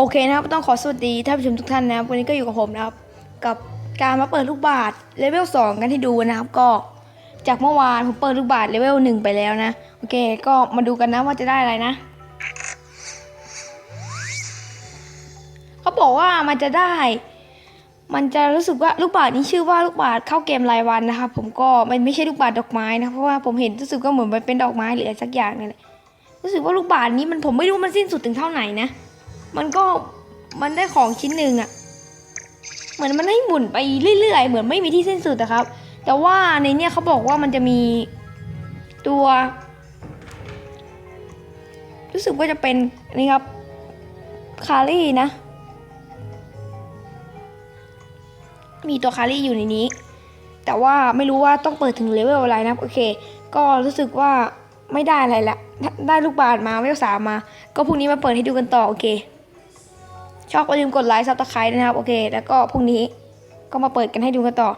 โอเคนะครับ ต้องขอสวัสดีท่านผู้ชมทุกท่านนะครับ วันนี้ก็อยู่กับผมนะครับ กับการมาเปิดลูกบาศก์เลเวล2กันให้ดูนะครับ ก็จากเมื่อวานผมเปิดลูกบาศก์เลเวล1ไปแล้วนะ โอเค ก็มาดูกันนะว่าจะได้อะไรนะ เขาบอกว่ามันจะได้ มันจะรู้สึกว่าลูกบาศก์นี้ชื่อว่าลูกบาศก์เข้าเกมรายวันนะครับผมก็มันไม่ใช่ลูกบาศก์ดอกไม้นะเพราะว่าผมเห็นรู้สึกว่าเหมือนมันเป็นดอกไม้หรืออะไรสักอย่างนี่แหละรู้สึกว่าลูกบาศก์นี้มันผมไม่รู้มันสิ้นสุดถึงเท่าไหนนะ มันก็มันได้ของชิ้นหนึ่งอะเหมือนมันให้หมุนไปเรื่อยๆ เหมือนไม่มีที่สิ้นสุดอะครับ แต่ว่าในเนี้ยเขาบอกว่ามันจะมีตัว รู้สึกว่าจะเป็นนี่ครับคารี่นะ มีตัวคารี่อยู่ในนี้ แต่ว่าไม่รู้ว่าต้องเปิดถึงเลเวลอะไรนะโอเค ก็รู้สึกว่าไม่ได้อะไรละได้ลูกบาศก์มาเวลสามมา ก็พรุ่งนี้มาเปิดให้ดูกันต่อโอเค ชอบก็อย่าลืมกดไลค์ซับสไครต์นะครับ โอเค แล้วก็พรุ่งนี้ก็มาเปิดกันให้ดูกันต่อ